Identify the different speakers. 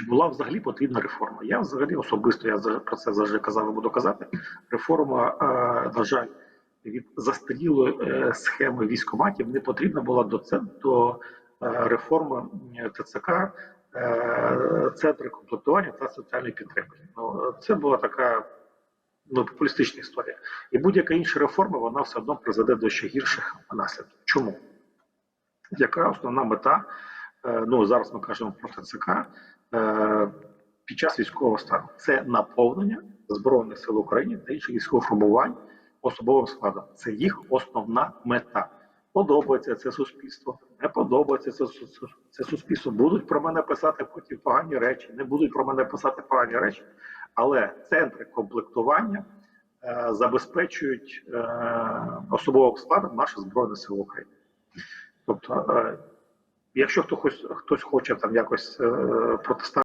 Speaker 1: Чи була взагалі потрібна реформа? Я взагалі особисто я про це завжди казав і буду казати. Реформа, е, на жаль, від застарілої е, схеми військоматів не потрібна була до це до е, реформи ТЦК, центри комплектування та соціальної підтримки. Ну, це була така ну, популістична історія. І будь-яка інша реформа вона все одно призведе до ще гірших наслідків. Чому? Яка основна мета? Е, ну зараз ми кажемо про ТЦК е, під час військового стану. Це наповнення Збройних сил України та інших військових формувань особовим складом. Це їх основна мета. Подобається це суспільство, не подобається це, це суспільство. Будуть про мене писати потім погані речі, не будуть про мене писати погані речі, але центри комплектування е, забезпечують е, особовим складом наші збройні сили України. Тобто, е, якщо хто хтось, хтось хоче там якось е, протиставити.